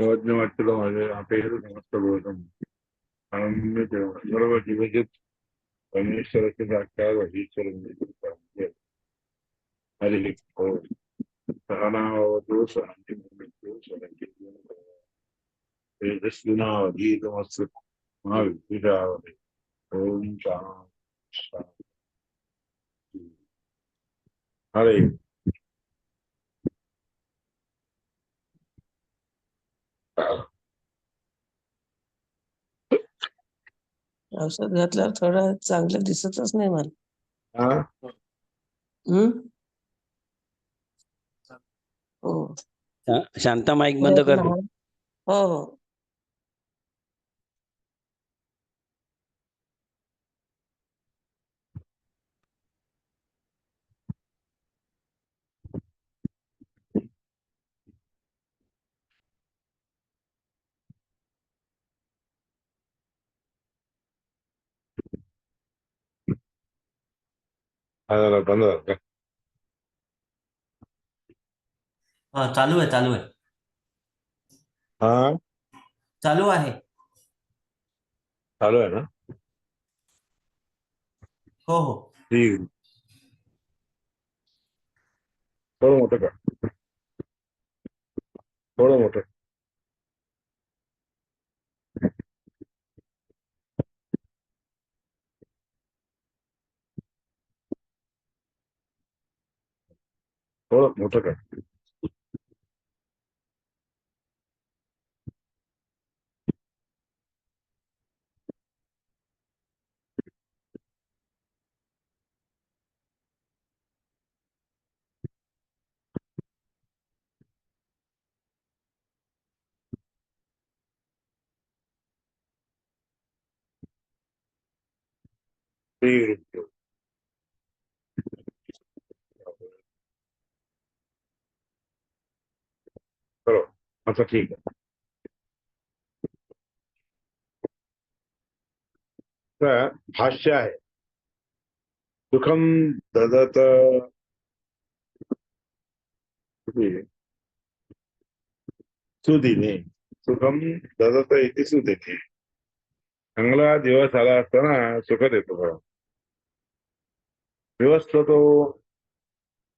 ரோஜனமத்தில் என் பேர் நமஸ்தபோதம் இவ்வளவு ஜீவஜத் பரமேஸ்வரத்து சாட்சாத் வகீஸ்வரன் ஹரி ஓம் சகனாவது சகி முகத்து சகி தேஜஸ்வினாவதீதமஸ்து மா வித்விஷாவதி ஓம் சாந்தி ஹரே औषध घातल्यावर थोडं चांगलं दिसतच नाही मला. हा? हो. शांता माईक बंद कर. हो हो. हा झाला बंद झाला का? हा चालू आहे चालू आहे हा चालू आहे चालू आहे ना हो हो ठीक आहे. थोडं मोठं का थोडं मोठं थोडं मोठं का ठीक आहे. ठीक आहे. भाष्य आहे. सुखम ददत. सुदिने. सुखम ददत इथे सुदिने. चांगला दिवस आला असताना सुख देतो बघा दिवस तो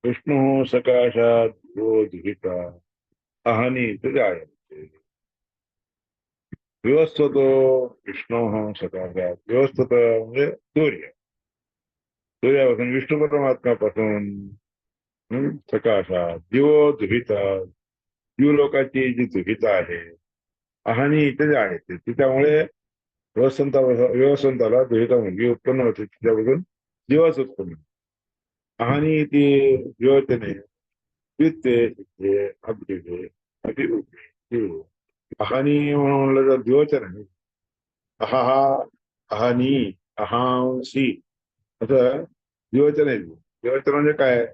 विष्णू सकाशात बोधिता अहनीत जायते व्यवस्थतो विष्णू सकाशात व्यवस्थत म्हणजे सूर्य। सूर्यापासून विष्णू परमात्म्यापासून हम्म, सकाशात दिवो दुहिता दिवलोकाची जी दुहिता आहे अहानी इथे जे आहे ते तिच्यामुळे व्यवसंता व्यवसंताला दुहिता मुलगी उत्पन्न होते तिच्यापासून दिवस उत्पन्न अहानी ती योजने सिद्धे अभिवे अभिउभे अहानी म्हणून म्हणलं तर द्योचन आहे अहा अहानी अहांसी असं द्योचन आहे द्योचन म्हणजे काय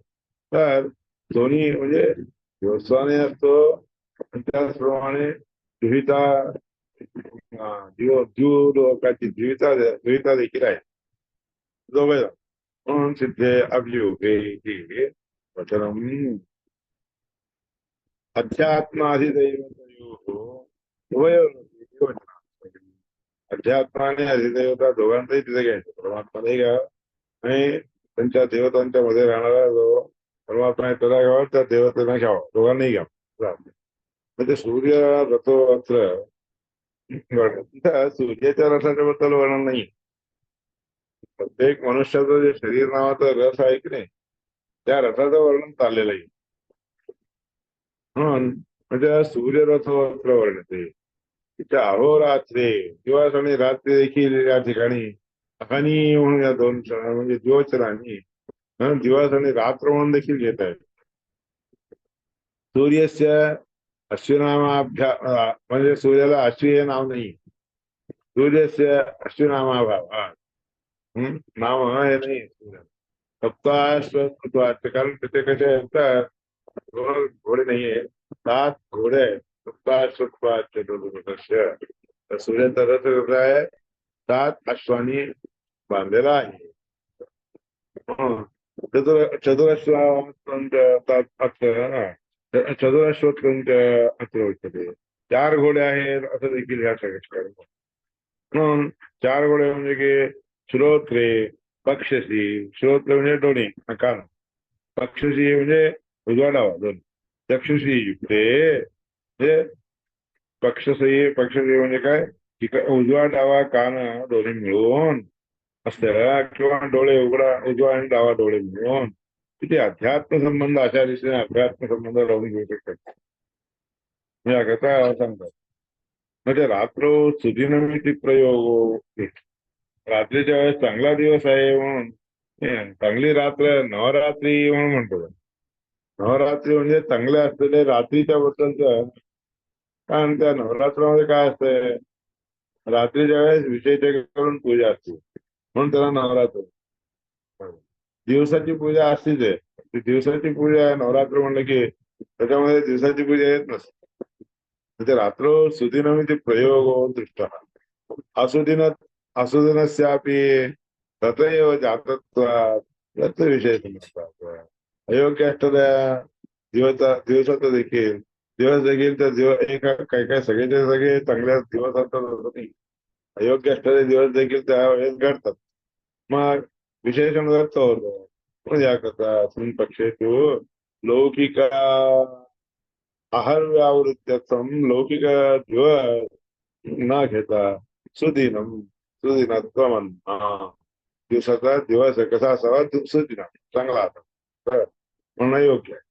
तर दोन्ही म्हणजे व्यवसायाने असतो आणि त्याचप्रमाणे दुहिता अं, दिव लोकाची द्विता द्विता देखील आहे दोघे म्हणून सिद्धे अभियुगे हे वचनम अध्यात्माधिदैवतयोः उभयोरपि अध्यात्माने अधिदेवता आणि अधिदैवता दोघांचंही तिथे घ्यायचं परमात्मालाही घ्या आणि त्यांच्या देवतांच्या मध्ये राहणारा जो परमात्मा आहे त्याला घ्यावा त्या देवतेला घ्यावा दोघांनाही घ्यावा. म्हणजे सूर्य रथो अत्र तिथं सूर्याच्या रथाच्या बद्दल वर्णन नाही प्रत्येक मनुष्याचं जे शरीर नावाचं रस आहे की नाही त्या रथाचं वर्णन चाललेलं आहे. म्हणून म्हणजे सूर्यरथ अत्र वर्णते. तिच्या अहोरात्रे दिवस आणि रात्री देखील या ठिकाणी अखानी म्हणून या दोन म्हणजे दिवचरांनी दिवस आणि रात्र म्हणून देखील घेत आहेत. सूर्यस्य अश्विनामाभ्या म्हणजे सूर्याला अश्वी हे नाव नाही. सूर्यस्य अश्विनामाभाव. हं, नाव हे नाही. सप्ताश्व कारण तिथे कसे असतात दोन घोडे नाहीये सात घोडे आहेत सप्ताश्वत्वात चतुर्दश तर सूर्याचा रथ कसा आहे सात अश्वानी बांधलेला आहे हं. चतुर चतुरश्वात्वंत अत्र चतुरश्वत्वंत अत्र उच्यते चार घोडे आहेत असं देखील ह्या सगळ्या म्हणून चार घोडे म्हणजे की श्रोत्रे पक्षशी श्रोत्र म्हणजे डोळे कान पक्षशी म्हणजे उजवा डावा दोन. चक्षुषी युक्ते म्हणजे पक्षशी पक्षशी म्हणजे काय? उजवा डावा कान दोन्ही मिळून असत. किंवा डोळे उघडा उजवा आणि डावा डोळे मिळून. तिथे अध्यात्म संबंध अशा दिशेने अध्यात्म संबंध लावून घेऊ शकतात. याकरता सांगतात म्हणजे रात्र सुदिनमिती प्रयोग. रात्रीच्या वेळेस चांगला दिवस आहे म्हणून. हे, चांगली रात्र नवरात्री म्हणून म्हणतो. नवरात्री म्हणजे चांगले असलेले रात्रीच्या बद्दलच कारण त्या नवरात्रामध्ये काय असतंय रात्रीच्या वेळेस विशेष करून पूजा असते. म्हणून त्याला नवरात्र. दिवसाची पूजा असतीच आहे. ती दिवसाची पूजा आहे नवरात्र म्हणलं की त्याच्यामध्ये दिवसाची पूजा येत नसते. म्हणजे रात्र म्हणजे प्रयोग दृष्ट. असुदिन असुदिनस्यापी तथैव जातत्वात्. याच विषय समजतात अयोग्य असणाऱ्या दिवसा दिवसाचं देखील. दिवस देखील त्या दिवस एका काय काय सगळेचे सगळे चांगल्या दिवस असतात नाही. अयोग्य असणारे दिवस देखील त्यावेळेस घडतात. मग विशेषण व्यक्त होतं. पण कथा असून पक्षे तू. लौकिक आहार व्यावृत्त्यर्थम लौकिक दिवस न घेता सुदिनम सुदिनत्वम दिवसाचा दिवस कसा असावा? सुदिना. चांगला असावा तर म्हणणं योग्य आहे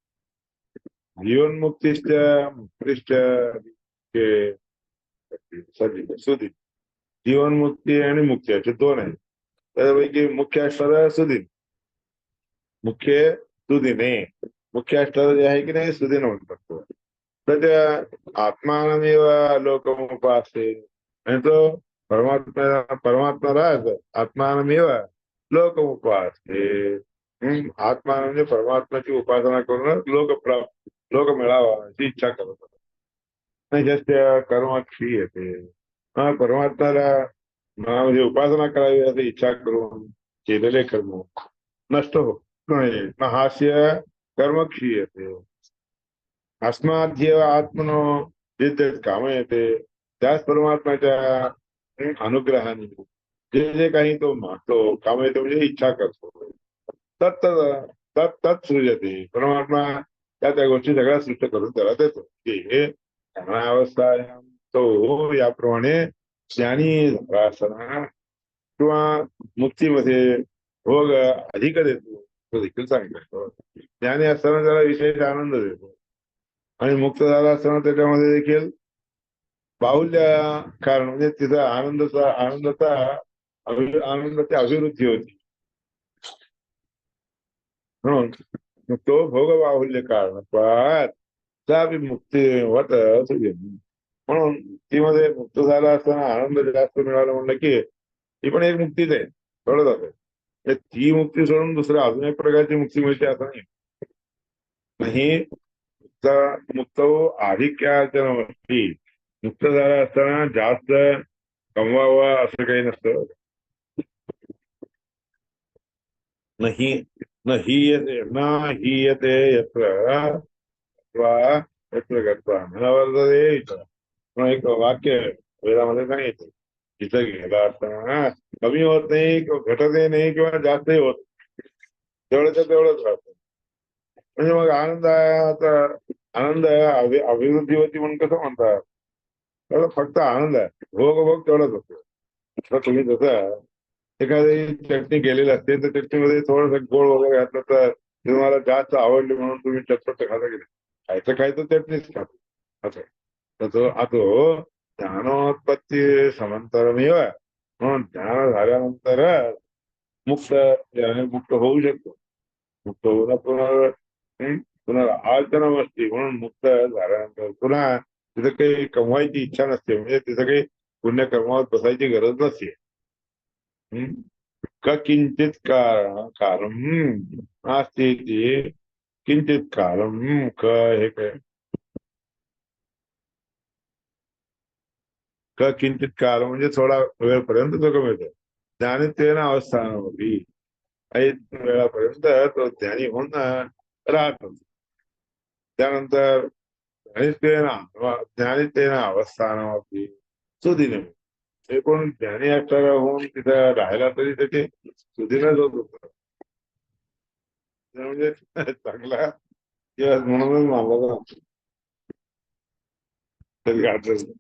जीवनमुक्तीच्या मुक्तीच्या हे जीवनमुक्ती आणि मुक्ती असे दोन आहेत त्यापैकी मुख्य असणारं सुदिन मुख्य सुदिने मुख्य असणारं जे आहे की नाही सुदिन म्हणू शकतो तर त्या आत्मानमेव लोकमुपासे आणि तो परमात्मा परमात्मा राज आत्मानमेव लोकमुपासे हम्म, आत्मा म्हणजे परमात्माची उपासना करून लोक प्राप्त लोक मिळावा अशी इच्छा करत होता. कर्मात फी येते परमात्म्याला म्हणजे उपासना करावी अशी इच्छा करून केलेले कर्म. नष्ट हो नाही न हास्य कर्मक्षी येते अस्माध्येव आत्मनो जे जे काम येते त्याच परमात्म्याच्या अनुग्रहाने जे जे काही तो मागतो काम येते म्हणजे इच्छा करतो. तत् तत् तत् सृजते. परमात्मा त्या त्या गोष्टी सगळ्या सृष्ट करून त्याला देतो. की अवस्था तो याप्रमाणे ज्ञानी झाला असताना किंवा मुक्तीमध्ये भोग अधिक देतो. तो देखील सांगितलं हो. ज्ञानी असताना त्याला विशेष आनंद देतो. आणि मुक्त झाला असताना त्याच्यामध्ये देखील बाहुल्य कारण म्हणजे तिचा आनंदाचा आनंदाचा आनंदाची अभिवृद्धी होती. म्हणून मग तो भोग बाहुल्य कारण पण मुक्ती होत म्हणून मध्ये मुक्त झाला असताना आनंद जास्त मिळाला म्हणलं की ती पण एक मुक्तीच आहे. कळत जातं म्हणजे ती मुक्ती सोडून दुसऱ्या अजून एक प्रकारची मुक्ती मिळते असं नाही. नाही मुक्त हो मुक्त मुक्त झाला असताना जास्त कमवावा असं काही नसतं. नाही न हीयते न हीयते यत्र वा यत्र गत्वा न वर्तते इथं. म्हणून एक वाक्य वेदामध्ये सांगितलं. तिथं गेला असताना कमी होत नाही किंवा घटतही नाही किंवा जास्तही होत. नाही. तेवढंच तेवढंच राहतं. म्हणजे मग आनंद आहे आता आनंद आहे अभि- अभिवृद्धी होती म्हणून कसं म्हणतात? फक्त आनंद आहे. भोग भोग तेवढाच होतो. तुम्ही जसं एखादी चटणी गेलेली असते तर चटणीमध्ये थोडस गोड वगैरे घातलं तर तुम्हाला जास्त आवडली म्हणून तुम्ही चटपट खाता गेले. खायचं खायचं चटणीच खातो. असं. तसं तो आता ज्ञानोत्पत्ती समंतरमेव. म्हणून ज्ञान झाल्यानंतर मुक्त मुक्त होऊ शकतो. मुक्त होऊन पुन्हा हं, पुन्हा आर्चना असते म्हणून मुक्त झाल्यानंतर पुन्हा तिथं काही कमवायची इच्छा नसते. म्हणजे तिथं काही पुण्य कर्मावर बसायची गरज नसते. किंचित कारण कारण असते ते किंचित कालम क हे काय क किंचित काल म्हणजे थोडा वेळपर्यंत तो कमी ज्ञानित्वेन अवस्थान होती वेळापर्यंत तो ज्ञानी होऊन राहत होता. त्यानंतर अवस्थान होती अवस्थानमपि ते कोण ज्ञानी असणारा होऊन तिथं राहायला तरी त्याचे सुदिनच होत होत. म्हणजे चांगला दिवस म्हणूनच मानला जातो. तरी गाठलं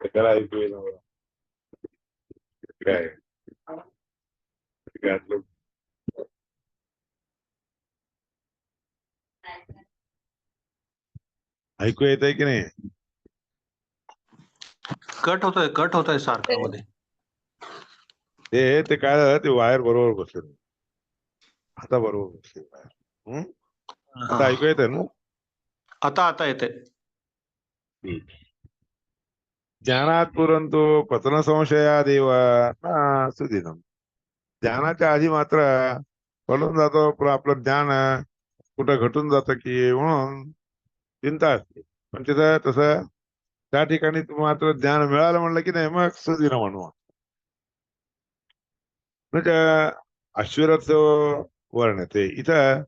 त्याला ऐकू येईल मला काय गाठलं ऐकू येत आहे की नाही? कट होतोय कट होतोय सारखं मध्ये ते ते काय झालं ते वायर बरोबर बसले. आता बरोबर बसले वायर. हम्म? आता हा. ऐकू येते ना? आता आता येते ज्ञानात पुरंतो पतन संशया देव ना सुदिनम ज्ञानाच्या आधी मात्र पडून जातो पण आपलं ज्ञान कुठं घटून जातं की म्हणून चिंता असते. पण तिथं तसं त्या ठिकाणी मात्र ज्ञान मिळालं म्हणलं की नाही मग सुदिन म्हणू म्हणजे वर्णन वर्ण ते इथं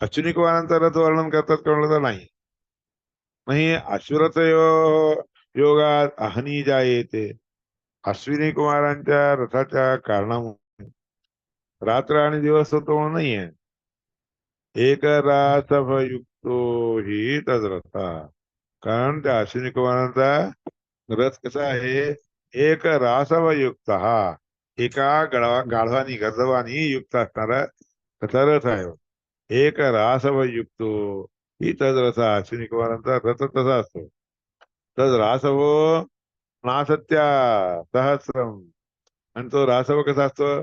अश्विनी रथ वर्णन करतात म्हणलं तर नाही. नाही अश्वरथ यो योगात अहनी ज्या येते अश्विनी कुमारांच्या रथाच्या कारणामुळे रात्र आणि दिवस होतो म्हणून नाहीये. एक युक्तो ही तद्रथा कारण त्या अश्विनी कुमारांचा रथ कसा आहे? एक रासवयुक्त हा एका गळवा गाढवानी गर्दवानी युक्त असणारा त्याचा रथ आहे. एक रासवयुक्त ही तद्रथा अश्विनी कुमारांचा रथ तसा असतो. तज रासवो नासत्या सहस्रम. आणि तो रासव कसा असतो?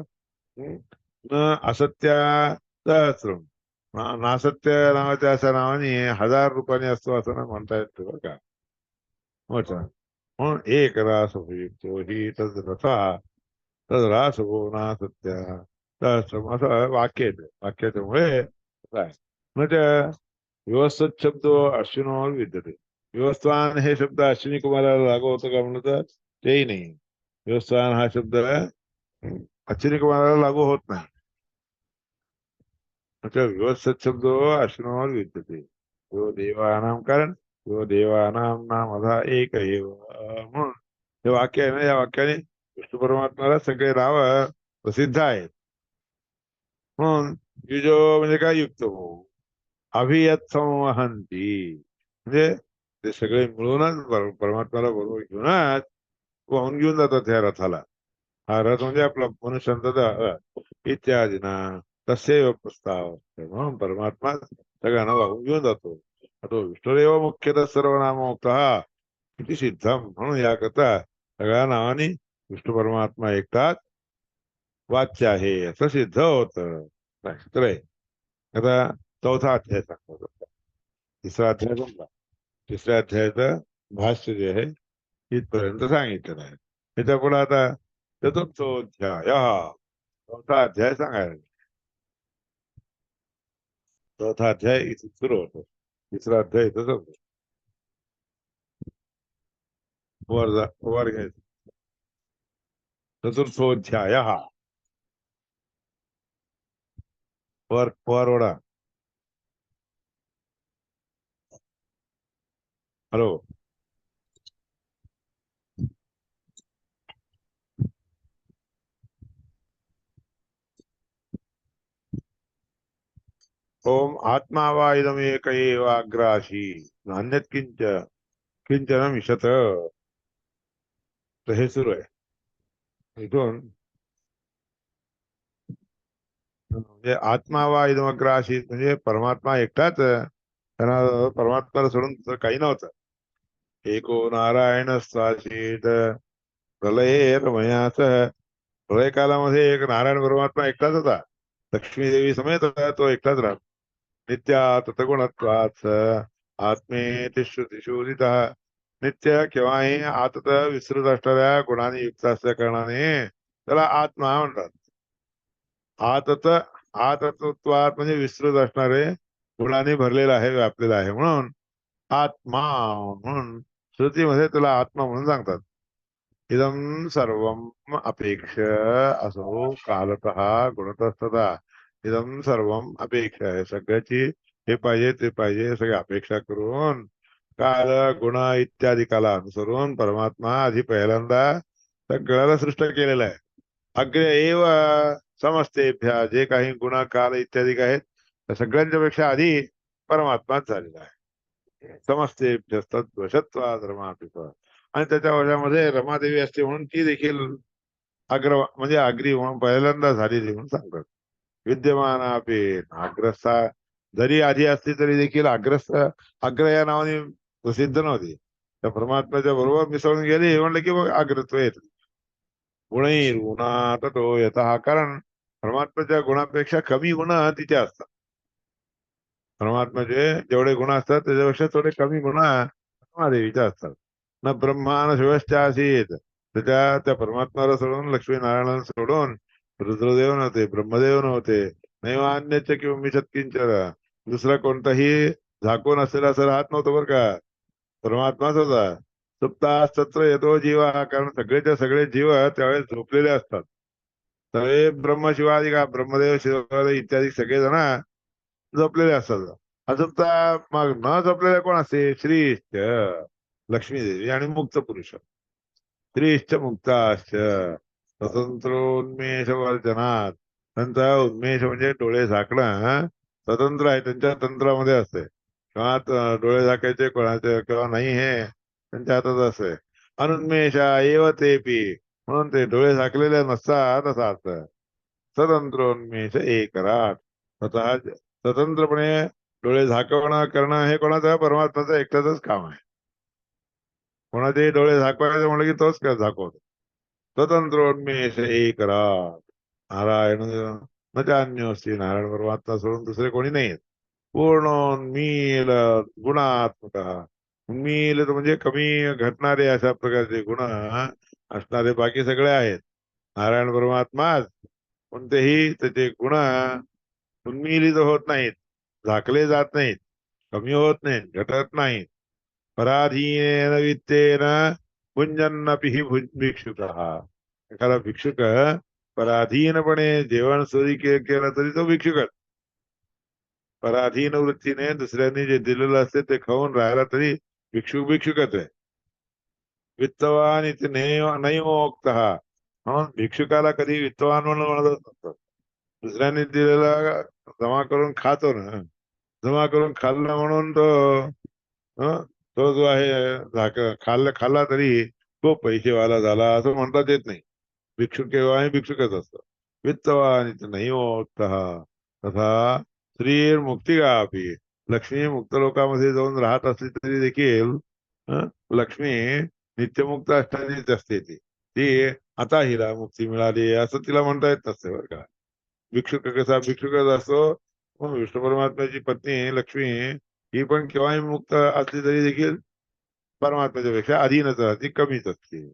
न असत्या सहस्रम. नासत्य नावाच्या अशा नावाने हजार रुपयाने असतो असं ना म्हणता येत बरं का. हो मोठा म्हणून एक रास उपयुक्तो ही तद रसा तद रास हो ना सत्य असं वाक्य येते वाक्याच्यामुळे काय? म्हणजे व्यवस्थित शब्द अश्विनावर विद्यते. व्यवस्थान हे शब्द अश्विनी कुमाराला लागू होतं का म्हणलं तर? तेही नाही. व्यवस्थान हा शब्द अश्विनी कुमाराला लागू होत नाही. अच्छा व्यवस्थित शब्द अश्विनोवर विद्यते यो देवानाम कारण यो देवानाम असा एक एव म्हणून हे वाक्य आहे ना या वाक्याने विष्णू परमात्माला सगळे नाव प्रसिद्ध आहेत. म्हणून युजो म्हणजे काय युक्त हो? अभियत संवहंती म्हणजे ते सगळे मिळूनच परमात्माला बरोबर घेऊनच वाहून घेऊन जातात त्या रथाला. हा रथ म्हणजे आपला मनुष्यांचा इत्यादी ना तसे प्रस्ताव म्हणून परमात्मा सगळ्यांना वाहून घेऊन जातो तो विष्णुदेव मुख्यतः सर्व नामोक्त हा किती सिद्धम म्हणून याकरता सगळ्या नावाने विष्णू परमात्मा एकटाच वाच्य आहे असं सिद्ध होत आहे आता चौथा अध्याय सांगतो तिसरा अध्याय संपला तिसऱ्या अध्यायाचं भाष्य जे आहे इथपर्यंत सांगितलेलं आहे त्याच्या पुढे आता चतुर्थोध्याय चौथा अध्याय सांगायला चौथा अध्याय इथून सुरू होतो. तिसरा अध्याय इथं जातो वर वर घ्यायचं. चतुर्थोध्याय. हा पर परवडा हॅलो. ओम आत्मा वा इदमेक एव अग्राशी नान्यत किंच किंचन मिशत तर हे सुरू आहे। इथून म्हणजे आत्मा वा इदमग्राशी म्हणजे परमात्मा एकटाच त्यांना परमात्माला सोडून काही नव्हतं. एको नारायण स्वाशीत प्रलये रमयासह प्रलय कालामध्ये एक नारायण परमात्मा एकटाच होता. लक्ष्मी देवी समेत होता तो एकटाच राहतो. नित्या ततगुणत्वाच आत्मे श्रुतिशोधित नित्य केव्हाही आतत विस्तृत असणाऱ्या गुणाने युक्त असल्या कारणाने त्याला आत्मा म्हणतात। आतत आतत्वात म्हणजे विस्तृत असणारे गुणाने भरलेला आहे व्यापलेला आहे म्हणून आत्मा म्हणून श्रुतीमध्ये त्याला आत्मा म्हणून सांगतात। इदम सर्व अपेक्ष असो कालत गुणतस्तदा। इदम सर्वम अपेक्षा आहे. सगळ्याची हे पाहिजे ते पाहिजे सगळी अपेक्षा करून काल गुण इत्यादी काला अनुसरून परमात्मा आधी पहिल्यांदा सगळ्याला सृष्ट केलेलं आहे. अग्रे एव समस्तेभ्या जे काही गुण काल इत्यादी आहेत त्या सगळ्यांच्या पेक्षा आधी परमात्माच झालेला आहे. समस्तेभ्य वशत्वा रमापित आणि त्याच्या वशामध्ये रमादेवी असते म्हणून ती देखील अग्र म्हणजे अग्री म्हणून पहिल्यांदा झालेली म्हणून सांगतात. विद्यमान आपे जरी आधी असली तरी देखील अग्रस्थ अग्र या नावाने प्रसिद्ध नव्हती. त्या परमात्म्याच्या बरोबर मिसळून गेली हे म्हणलं की मग अग्रत्व येत गुणही गुणात येत हा कारण परमात्म्याच्या गुणापेक्षा कमी गुण तिथे असतात. परमात्म्याचे जेवढे गुण असतात त्याच्यापेक्षा थोडे कमी गुण महादेवीच्या असतात. न ब्रह्मान शिवश्च आसीत. त्याच्या त्या परमात्म्याला सोडून लक्ष्मीनारायणाला सोडून रुद्रदेव नव्हते ब्रह्मदेव नव्हते नैवान्यच किंवा मिशत किंचन दुसरा कोणताही झाकून असेल असं राहत नव्हतं बरं का? परमात्माच होता सुप्तास्तत्र येतो जीवा कारण सगळेच्या सगळे जीव त्यावेळेस झोपलेले असतात. सगळे ब्रह्मशिवादी का? ब्रह्मदेव शिवादी इत्यादी सगळे जण झोपलेले असतात. असुप्ता मग न झोपलेले कोण असते? श्रीश्च लक्ष्मीदेवी आणि मुक्त पुरुष। स्त्रीश्च मुक्ताश्च। स्वतंत्रोन्मेष वर्जनात. त्यांचा उन्मेष म्हणजे डोळे झाकणं स्वतंत्र आहे त्यांच्या तंत्रामध्ये असते. किंवा डोळे झाकायचे कोणाचे किंवा नाही हे त्यांच्या हातात असते. अनुन्मेषा एव ते पी म्हणून ते डोळे झाकलेले नसतात असा अर्थ. स्वतंत्रोन्मेष एकराट स्वतः स्वतंत्रपणे डोळे झाकवणं करणं हे कोणाचं? परमात्माचं एकट्याच काम आहे. कोणाचे डोळे झाकवायचे म्हणलं की तोच काय झाकवतो. स्वतंत्रोन्मेष एकराट नारायण न जान्योस्ती नारायण परमात्मा सोडून दुसरे कोणी नाहीत पूर्णोन्मील गुणात्मक। उन्मील म्हणजे कमी घटणारे अशा प्रकारचे गुण असणारे बाकी सगळे आहेत। नारायण परमात्माच कोणतेही त्याचे गुण उन्मिलित होत नाहीत। झाकले जात नाहीत। कमी होत नाहीत। घटत नाहीत। पराधीन वित्तेन भुंजन्नपि हि भिक्षुक। एखादा भिक्षुक पराधीनपणे जेवण सोयी के- केलं तरी तो भिक्षुकच। पराधीन वृत्तीने दुसऱ्यांनी जे दिलेलं असते ते खाऊन राहिला तरी भिक्षुक भिक्षुकच आहे। वित्तवान इथे नाही म्हणून भिक्षुकाला कधी वित्तवान म्हणून म्हणतच नसतं। दुसऱ्यांनी दिलेला जमा करून खातो ना। जमा करून खाल्ला म्हणून तो तो जो आहे खाल्ला खाल्ला तरी तो पैसेवाला झाला असं म्हणतात येत नाही. भिक्षुक केव्हा आहे, भिक्षुकच असतो. वित्तवान इथे नाही मोक्त तथा स्त्री मुक्ती का अपि लक्ष्मी मुक्त लोकांमध्ये जाऊन राहत असली तरी देखील लक्ष्मी नित्यमुक्त असणारीच असते ती. ती आता हिला मुक्ती मिळाली, असं तिला म्हणता येत नसते बरं का. भिक्षुक कसा, भिक्षुकच असतो. विष्णू परमात्म्याची पत्नी लक्ष्मी ही पण केव्हाही मुक्त असली तरी देखील परमात्म्याच्या पेक्षा अधीनच राहते कमीच असते.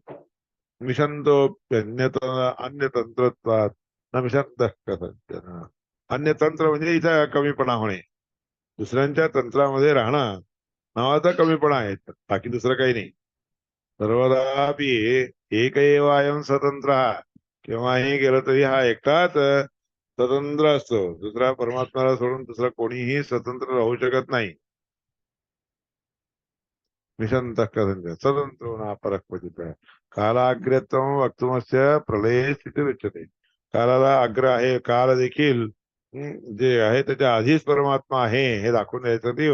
मिशंतोप्यन्यत अन्य तंत्रत्वात न मिशंत कथंचन अन्य तंत्र म्हणजे इथं कमीपणा होणे. दुसऱ्यांच्या तंत्रामध्ये राहणं नावाचा कमीपणा आहे बाकी दुसरं काही नाही. सर्वदापि एक एव आयम स्वतंत्र केव्हाही गेलं तरी हा एकटाच स्वतंत्र असतो. दुसरा परमात्म्याला सोडून दुसरा कोणीही स्वतंत्र राहू शकत नाही. निशंत कथंच स्वतंत्र ना कालाग्रत्वं वक्तुमस्य प्रलये स्थिती उच्यते कालाला अग्र आहे काल देखील जे आहे त्याच्या आधीच परमात्मा आहे हे दाखवून द्यायसाठी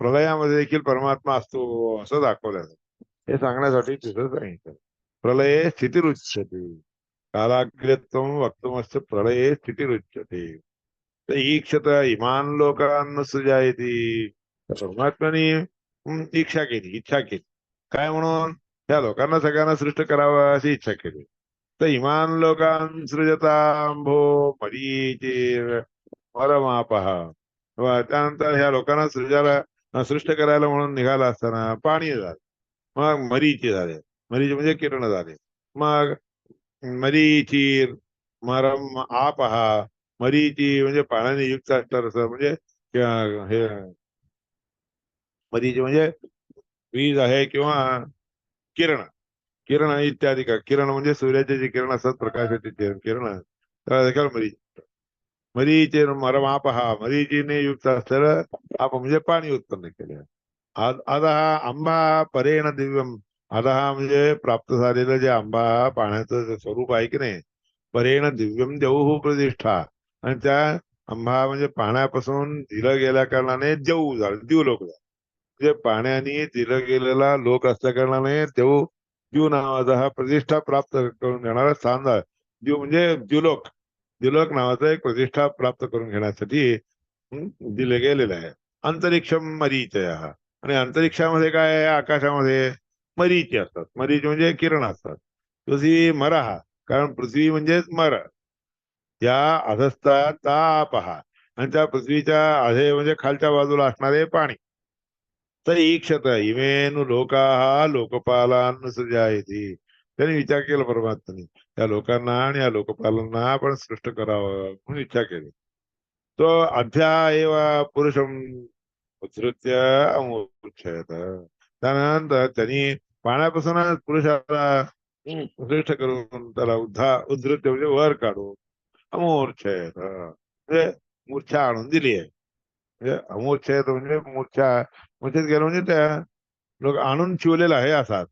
प्रलयामध्ये देखील परमात्मा असतो असं दाखवलं हे सांगण्यासाठी तिथं सांगितलं प्रलये स्थितिरुच्यते कालाग्रत्वं वक्तुमस्य प्रलये स्थितिरुच्यते तर ईक्षत इमान लोकांना सृजायती तर परमात्म्याने इच्छा केली इच्छा केली. काय म्हणून? त्या लोकांना सगळ्यांना सृष्ट करावं अशी इच्छा केली. तर इमान लोकां सृजतांभो मरीचे परमापहा. त्यानंतर ह्या लोकांना सृजाला सृष्ट करायला म्हणून निघाला असताना पाणी झालं. मग मरीचे झाले. मरीचे म्हणजे किरण झाले. मग मरीचीर मरम आपहा. मरीची म्हणजे पाण्याने युक्त असणार असं म्हणजे हे मरीची म्हणजे वीज आहे किंवा किरण किरण इत्यादी का किरण म्हणजे सूर्याचे जे किरण असतात प्रकाशाचे किरण त्याला मरीच मरीचे मरमाप हा मरीचीने युक्त असलेलं आप म्हणजे पाणी उत्पन्न केले आता हा आंबा परेण दिव्यम आता हा म्हणजे प्राप्त झालेलं जे आंबा पाण्याचं जे स्वरूप आहे की नाही परेण दिव्यम देऊ प्रतिष्ठा आणि त्या आंबा म्हणजे पाण्यापासून दिलं गेल्या कारणाने देऊ झालं देऊ लोक झालं. म्हणजे पाण्याने दिलं गेलेला लोक असल्या कारणाने देव जीव नावाचा हा प्रतिष्ठा प्राप्त करून घेणारा स्थान जीव म्हणजे द्युलोक द्युलोक नावाचा एक प्रतिष्ठा प्राप्त करून घेण्यासाठी दिले गेलेलं आहे. अंतरिक्षम मरीचय. हा आणि अंतरिक्षामध्ये काय आहे? आकाशामध्ये मरीची असतात. मरीच म्हणजे किरण असतात. तुझी मर. हा कारण पृथ्वी म्हणजेच मर. या अधस्ता ताप हा आणि त्या पृथ्वीच्या आधे म्हणजे खालच्या बाजूला असणारे पाणी. तर ईक्षत इमेनु लोका लोकपालान सृजायती. त्यांनी विचार केला परमात्माने त्या लोकांना आणि या लोकपालांना आपण सृष्ट करावं म्हणून इच्छा केली. तो अध्याय पुरुषम उद्धृत्य अमुच्छयत त्यानंतर त्यांनी पाण्यापासून पुरुषाला श्रेष्ठ करून त्याला उद्धा उद्धृत्य म्हणजे वर काढून अमूर्छयत म्हणजे मूर्छा आणून दिली आहे. म्हणजे अमूर्छयत म्हणजे मूर्छा मूर्छेत गेलं म्हणजे त्या लोक आणून शिवलेला आहे असा.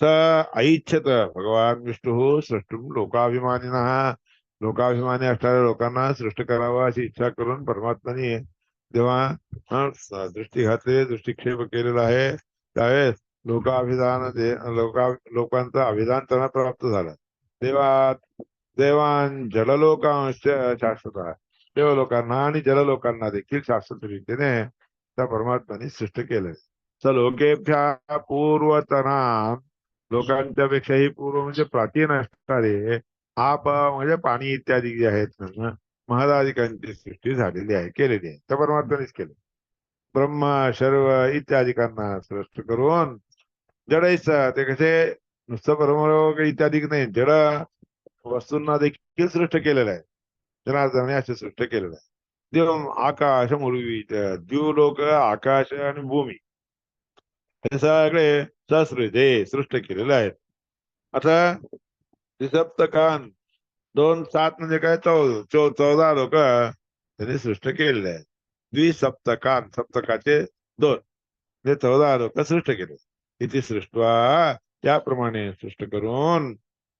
स ऐच्छत भगवान विष्णू सृष्टून लोकाभिमानीना. लोकाभिमानी असणाऱ्या लोकांना सृष्ट करावं अशी इच्छा करून परमात्माने जेव्हा दृष्टी घातली दृष्टिक्षेप केलेला आहे त्यावेळेस लोकाभिधान दे लोका लोकांचं अभिधान त्यांना प्राप्त झालं. देवा देवान जललोकांश शाश्वत. देवलोकांना आणि जललोकांना देखील शाश्वत रीतीने त्या परमात्म्याने सृष्ट केलंय. स लोकेभ्या पूर्वतना लोकांच्या पेक्षाही पूर्व म्हणजे प्राचीन असणारे आप म्हणजे पाणी इत्यादी जे आहेत ना महादाधिकांची सृष्टी झालेली आहे केलेली आहे. त्या परमात्म्यानेच केली ब्रह्मा शर्व इत्यादिकांना सृष्ट करून जडैस ते कसे नुसतं ब्रह्म इत्यादी नाही जड वस्तूंना देखील सृष्ट केलेलं आहे. जनार्दनाने असे सृष्ट केलेलं आहे. देव आकाश मुळवी द्यूलोक आकाश आणि भूमी. हे सगळे सहस्रते सृष्ट केलेले आहेत. आता सप्तकान दोन सात म्हणजे काय? चौ चौदा लोक त्यांनी सृष्ट केलेले आहेत. द्विसप्तकान सप्तकाचे दोन. हे चौदा लोक सृष्ट केले इथे सृष्टवा त्याप्रमाणे सृष्ट करून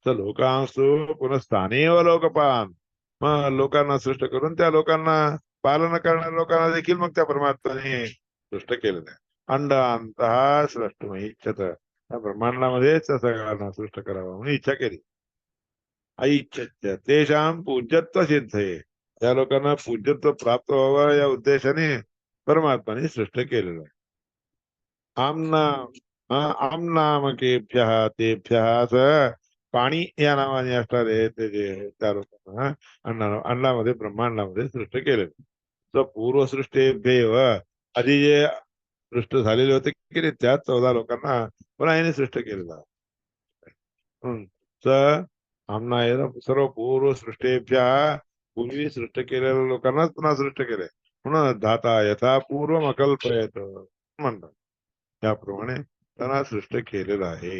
तर लोकांसु पुन्हा स्थानीय लोकपान. मग लोकांना सृष्ट करून त्या लोकांना पालन करणाऱ्या लोकांना देखील मग त्या परमात्माने सृष्ट केलेलं आहे अंड अंतहा सृष्ट इच्छत. त्या ब्रह्मांडामध्येच त्या सगळ्यांना सृष्ट करावं म्हणून इच्छा केली. ऐच्छा तेषां पूज्यत्व सिद्धये. त्या लोकांना पूज्यत्व प्राप्त व्हावं या उद्देशाने परमात्माने सृष्ट केलेलं आहे. आमना आमनामकेभ्य तेभ्य पाणी या नावाने असणारे ते जे त्या लोकांना अन्ना अन्नामध्ये ब्रह्मांडामध्ये सृष्ट केले तर पूर्वसृष्टेभ्यव आधी जे सृष्ट झालेले होते की त्या चौदा लोकांना पण याने सृष्ट केलेलं तर आमना सर्व पूर्व सृष्टेभ्य पूर्वी सृष्ट केलेल्या लोकांनाच पुन्हा सृष्ट केले. म्हणून धाता यथा पूर्व अकल्पयत म्हणतात. त्याप्रमाणे त्यांना सृष्ट केलेलं आहे.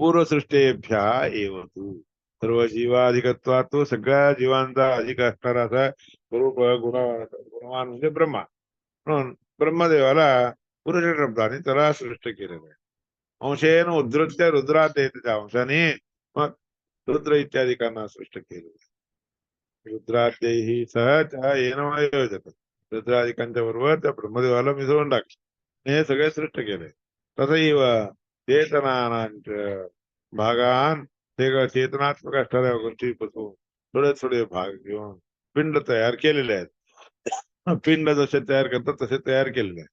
पूर्वसृष्टेभ्या एव तू सर्व जीवाधिकत्वात तो सगळ्या जीवांचा अधिक असणारा असा स्वरूप गुण गुणवान म्हणजे ब्रह्मा. म्हणून ब्रह्मदेवाला पुरुष शब्दाने त्याला सृष्ट केलेलं आहे. अंशेन उद्धृत्य रुद्रात आहे त्याच्या अंशाने मग रुद्र इत्यादिकांना सृष्ट केलेलं आहे. रुद्राद्यही सहज येणं रुद्राधिकांच्या रुद्रादिकांच्या बरोबर त्या ब्रह्मदेवाला मिसळून टाकले. हे सगळे सृष्ट केले. तसैव चेतनानांच भागान ते चेतनात्मक असणाऱ्या गोष्टीपासून थोडे थोडे भाग घेऊन पिंड तयार केलेले आहेत. पिंड जसे तयार करतात तसे तयार केलेले आहेत.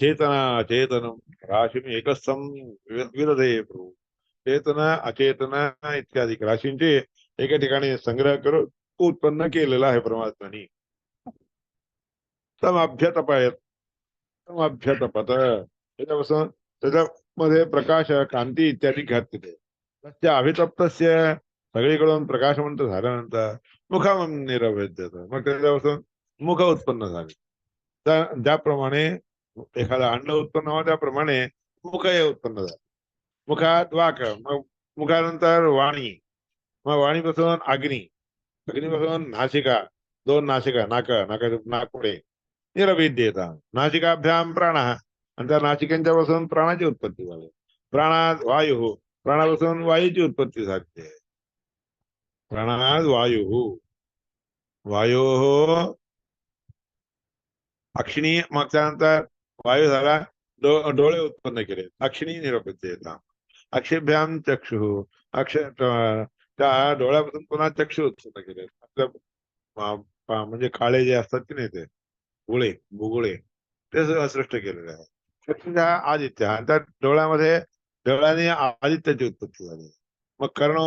चेतना चेतन राशी एकस्तम विरधे प्रभू. चेतना अचेतना इत्यादी राशींचे एका ठिकाणी संग्रह करून उत्पन्न केलेला आहे परमात्मानी तम अभ्यतपत त्याच्यापासून त्याच्यामध्ये प्रकाश कांती इत्यादी घातलेले त्या अभितप्तस्य सगळीकडून प्रकाशवंत झाल्यानंतर मुखम निरवेद्यत मग त्याच्यापासून मुख उत्पन्न झाले. त्या- ज्याप्रमाणे एखादा अंड उत्पन्न व्हा त्याप्रमाणे मुख हे उत्पन्न झालं. मुखात वाक मग मुखानंतर वाणी. मग वाणीपासून अग्नी. अग्नीपासून नाशिका दोन नाशिका नाक नाका नाकपुडे. निरभिद्येता नाशिकाभ्याम प्राण. आणि त्या नासिकांच्या पासून प्राणाची उत्पत्ती झाली. प्राणात वायू प्राणापासून वायूची उत्पत्ती झाली. प्राणात वायू. वायू अक्षिणी मग त्यानंतर वायू झाला डो- डोळे उत्पन्न केले. अक्षिणी निरपत्य अक्षिभ्याम चक्षु. अक्ष त्या डोळ्यापासून पुन्हा चक्षु उत्पन्न केले. आपल्या म्हणजे काळे जे असतात की नाही ते गुळे भुगुळे ते सगळं सृष्ट केलेले आहे. चक्षुषा आदित्य आणि त्या डोळ्यामध्ये डोळ्याने आदित्याची उत्पत्ती झाली. मग कर्ण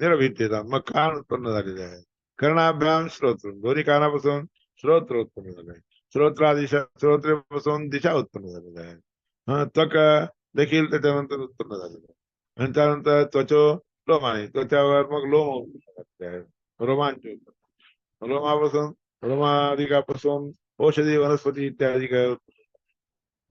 निरभित येतात. मग कान उत्पन्न झालेले आहे कर्णाभ्याम श्रोत्र दोन्ही कानापासून श्रोत्र उत्पन्न झाले श्रोत्रा दिशा श्रोत्रेपासून दिशा उत्पन्न झालेल्या आहे. त्वक देखील त्याच्यानंतर उत्पन्न झालेलं आहे. आणि त्यानंतर त्वचो लोम आहे. त्वच्यावर मग लोम उत्पन्न झालेले आहे रोमांच उत्पन्न. रोमापासून रोमाधिकापासून औषधी वनस्पती इत्यादी काय उत्पन्न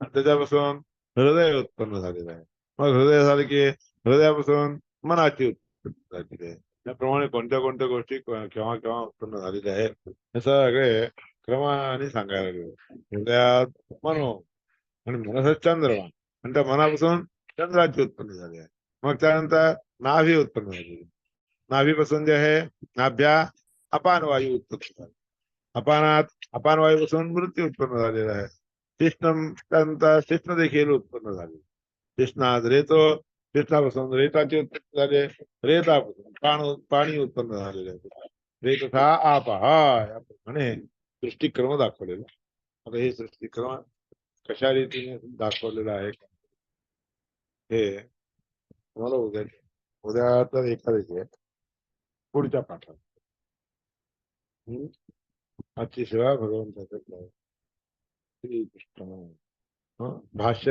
त्याच्यापासून हृदय उत्पन्न झालेलं आहे. मग हृदय झाले की हृदयापासून मनाची उत्पन्न झालेली आहे. त्याप्रमाणे कोणत्या कोणत्या गोष्टी केव्हा केव्हा उत्पन्न झालेल्या आहेत हे सगळे क्रमाने सांगायला लागले. हृदयात मनो आणि मनस चंद्रमा आणि त्या मनापासून चंद्राची उत्पन्न झाली आहे. मग त्यानंतर नाभी उत्पन्न झाली नाभीपासून जे आहे नाभ्या अपान वायू उत्पन्न झाली अपानात अपान वायूपासून मृत्यू उत्पन्न झालेला आहे. शिष्ण त्यानंतर शिष्ण देखील उत्पन्न झाले कृष्णात रेतो कृष्णापासून रेताची उत्पन्न झाले रेतापासून पाण पाणी उत्पन्न झालेले आहे रेत हा आप हा याप्रमाणे सृष्टिक्रम दाखवलेला आता हे सृष्टिक्रम कशा रीतीने दाखवलेलं आहे हे तुम्हाला उद्या उद्या तर एकादशी आहे पुढच्या पाठात हम्म? आजची భాష్య